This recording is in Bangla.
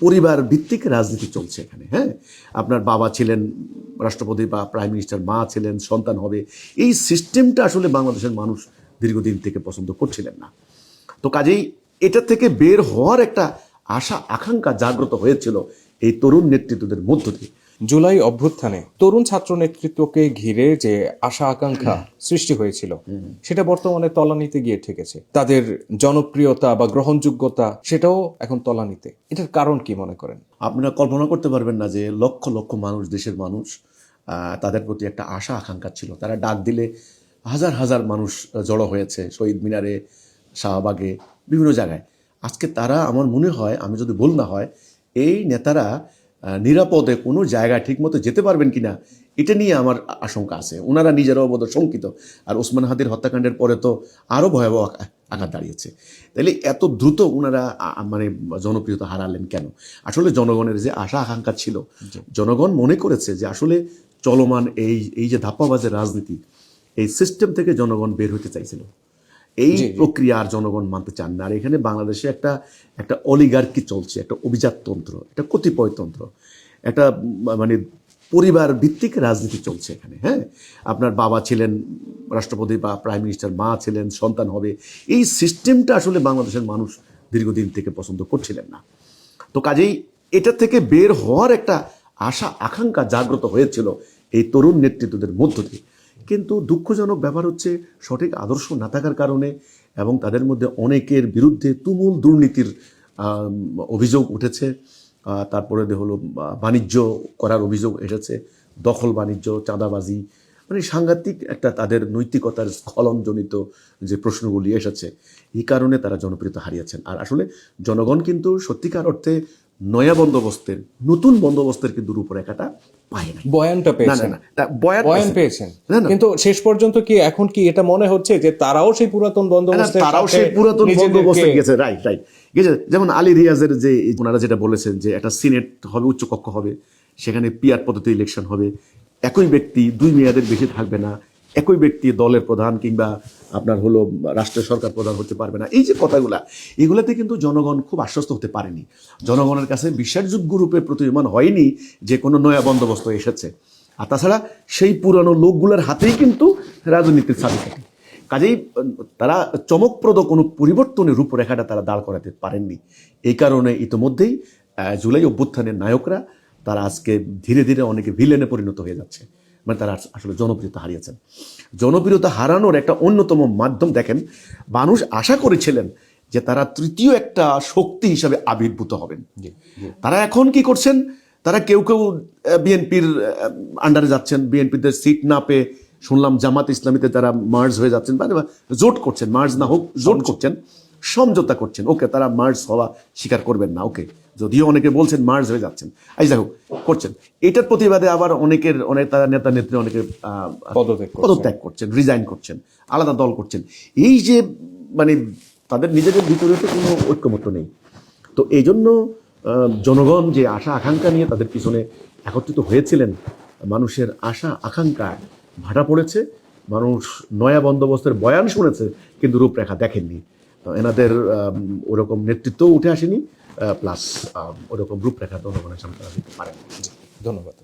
পরিবার ভিত্তিক রাজনীতি চলছে এখানে হ্যাঁ? আপনার বাবা ছিলেন রাষ্ট্রপতি বা প্রাইম মিনিস্টার, মা ছিলেন, সন্তান হবে। এই সিস্টেমটা আসলে বাংলাদেশের মানুষ দীর্ঘদিন থেকে পছন্দ করছিলেন না। তো কাজেই এটা থেকে বের হওয়ার একটা আশা, আকাঙ্ক্ষা জাগ্রত হয়েছিল এই তরুণ নেতৃত্বদের মধ্য দিয়ে। জুলাই অভ্যুত্থানে তরুণ ছাত্র নেতৃত্বকে ঘিরে যে আশা আকাঙ্ক্ষা সৃষ্টি হয়েছিল, সেটা বর্তমানে তলানিতে গিয়ে ঠেকেছে। তাদের জনপ্রিয়তা বা গ্রহণযোগ্যতা সেটাও এখন তলানিতে। এটার কারণ কি মনে করেন? আপনারা কল্পনা করতে পারবেন না যে লক্ষ লক্ষ মানুষ, দেশের মানুষ তাদের প্রতি একটা আশা আকাঙ্ক্ষা ছিল। তারা ডাক দিলে হাজার হাজার মানুষ জড়ো হয়েছে শহীদ মিনারে, শাহবাগে, বিভিন্ন জায়গায়। আজকে তারা, আমার মনে হয়, আমি যদি ভুল না হয়, এই নেতারা নিরাপদে কোনো জায়গায় ঠিকমতো যেতে পারবেন কিনা এটা নিয়ে আমার আশঙ্কা আছে। ওনারা নিজেরাও বোধ শঙ্কিত। আর ওসমান হাদির হত্যাকাণ্ডের পরে তো আরও ভয়াবহ আঘাত দাঁড়িয়েছে। তাইলে এত দ্রুত ওনারা মানে জনপ্রিয়তা হারালেন কেন? আসলে জনগণের যে আশা আকাঙ্ক্ষা ছিল জনগণ মনে করেছে যে আসলে চলমান এই এই যে ধাপ্পাবাজের রাজনীতি এই সিস্টেম থেকে জনগণ বের হতে চাইছিল। এই প্রক্রিয়া আর জনগণ মানতে চান না। আর এখানে বাংলাদেশে একটা একটা অলিগার্কি চলছে একটা অভিজাততন্ত্র একটা কতিপয়তন্ত্র। একটা মানে পরিবার ভিত্তিক রাজনীতি চলছে এখানে হ্যাঁ? আপনার বাবা ছিলেন রাষ্ট্রপতি বা প্রাইম মিনিস্টার মা ছিলেন সন্তান হবে। এই সিস্টেমটা আসলে বাংলাদেশের মানুষ দীর্ঘদিন থেকে পছন্দ করছিলেন না। তো কাজেই এটা থেকে বের হওয়ার একটা আশা আকাঙ্ক্ষা জাগ্রত হয়েছিল এই তরুণ নেতৃত্বদের মধ্য দিয়ে। কিন্তু দুঃখজনক ব্যাপার হচ্ছে সঠিক আদর্শ না থাকার কারণে এবং তাদের মধ্যে অনেকের বিরুদ্ধে তুমুল দুর্নীতির অভিযোগ উঠেছে। তারপরে হলো বাণিজ্য করার অভিযোগ এসেছে, দখল বাণিজ্য, চাঁদাবাজি মানে সাংঘাতিক একটা তাদের নৈতিকতার স্খলনজনিত যে প্রশ্নগুলি এসেছে, এই কারণে তারা জনপ্রিয়তা হারিয়েছেন। আর আসলে জনগণ কিন্তু সত্যিকার অর্থে নয়া বন্দোবস্তের নতুন বন্দোবস্তের কিন্তু রূপরেখাটা পায় না বয়ানটা না না না বয়ান বয়ান পেয়েছেন। না, না। কিন্তু শেষ পর্যন্ত কি এখন কি এটা মনে হচ্ছে যে তারাও সেই পুরাতন না, বন্দোবস্তের তারাও সেই পুরাতন বন্দোবস্তে গেছে রাইট রাইট গেছে যেমন আলী রিয়াজের যে ওনারা যেটা বলেছেন যে একটা সিনেট হবে উচ্চকক্ষ হবে সেখানে পিয়ার পদ্ধতি ইলেকশন হবে একই ব্যক্তি দুই মেয়াদের বেশি থাকবে না একই ব্যক্তি দলের প্রধান কিংবা আপনার হলো রাষ্ট্রের সরকার প্রধান হতে পারবে না। এই যে কথাগুলা, এগুলাতে কিন্তু জনগণ খুব আশ্বস্ত হতে পারেনি। জনগণের কাছে বিশ্বাসযোগ্য রূপে প্রতীয়মান হয়নি যে কোনো নয়া বন্দোবস্ত এসেছে। আর তাছাড়া সেই পুরানো লোকগুলোর হাতেই কিন্তু রাজনীতির চাবিকাঠি কাজেই, তারা চমকপ্রদ কোনো পরিবর্তনের রূপরেখাটা তারা দাঁড় করাতে পারেননি। এই কারণে ইতোমধ্যেই জুলাই অভ্যুত্থানের নায়করা, তারা আজকে ধীরে ধীরে অনেকে ভিলেনে পরিণত হয়ে যাচ্ছে। মানে তারা আসলে জনপ্রিয়তা হারিয়েছেন। জনপ্রিয়তা হারানোর একটা অন্যতম মাধ্যম দেখেন মানুষ আশা করেছিলেন যে তারা তৃতীয় একটা শক্তি হিসাবে আবির্ভূত হবেন। তারা এখন কি করছেন? তারা কেউ কেউ বিএনপির আন্ডারে যাচ্ছেন বিএনপিতে সিট না পেয়ে শুনলাম জামাত ইসলামীতে তারা মার্জ হয়ে যাচ্ছেন মানে জোট করছেন মার্জ না হোক জোট করছেন সমঝোতা করছেন। ওকে তারা মার্জ হওয়া স্বীকার করবেন না ওকে। যদিও অনেকে বলছেন মার্জ হয়ে যাচ্ছেন। এই যাই হোক করছেন। এটার প্রতিবাদে আবার অনেকের অনেক তারা নেতা নেত্রী অনেকে পদত্যাগ করছেন। পদত্যাগ করছেন রিজাইন করছেন আলাদা দল করছেন। এই যে মানে তাদের নিজেদের ভিতরে তো কোনো ঐক্যমত্য নেই। তো এই জন্য জনগণ যে আশা আকাঙ্ক্ষা নিয়ে তাদের পিছনে একত্রিত হয়েছিলেন মানুষের আশা আকাঙ্ক্ষা ভাটা পড়েছে। মানুষ নয়া বন্দোবস্তের বয়ান শুনেছে কিন্তু রূপরেখা দেখেননি। এনাদের ওরকম নেতৃত্বও উঠে আসেনি। প্লাস ওরকম রূপরেখা জনগণের সামনে তারা ধন্যবাদ